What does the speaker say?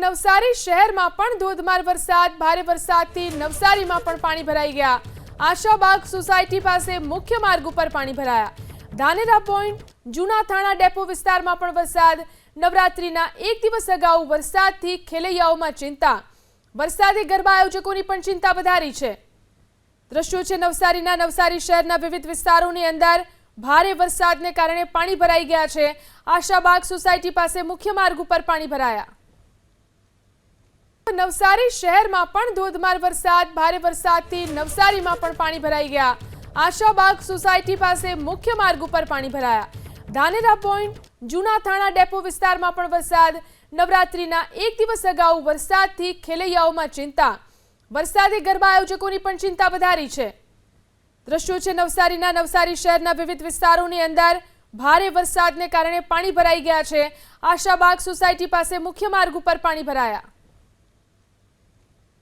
નવસારી શહેરમાં પણ ધોધમાર વરસાદ, ભારે વરસાદથી નવસારીમાં પણ પાણી ભરાઈ ગયા. આશાબાગ સોસાયટી પાસે મુખ્ય માર્ગ ઉપર પાણી ભરાયા. ધાનેરા પોઈન્ટ, જૂના થાણા ડેપો વિસ્તારમાં પણ વરસાદ. નવરાત્રીના એક દિવસ અગાઉ વરસાદથી ખેલૈયાઓમાં ચિંતા. વરસાદે ગરબા આયોજકોની પણ ચિંતા વધારી છે. દ્રશ્યો છે નવસારીના. નવસારી શહેરના વિવિધ વિસ્તારોની અંદર ભારે વરસાદને કારણે પાણી ભરાઈ ગયા છે. આશાબાગ સોસાયટી પાસે મુખ્ય માર્ગ ઉપર પાણી ભરાયા. નવસારી શહેરમાં પણ ધોધમાર વરસાદ, ભારે વરસાદથી નવસારીમાં પણ પાણી ભરાઈ ગયા. આશાબાગ સોસાયટી પાસે મુખ્ય માર્ગ ઉપર પાણી ભરાયા. ધાનેરા પોઈન્ટ, જૂના થાણા ડેપો વિસ્તારમાં પણ વરસાદ. નવરાત્રીના એક દિવસ અગાઉ વરસાદથી ખેલૈયાઓમાં ચિંતા. વરસાદે ગરબા આયોજકોની પણ ચિંતા વધારી છે. દ્રશ્યો છે નવસારીના. નવસારી શહેરના વિવિધ વિસ્તારોની અંદર ભારે વરસાદને કારણે પાણી ભરાઈ ગયા છે. આશાબાગ સોસાયટી પાસે મુખ્ય માર્ગ ઉપર પાણી ભરાયા.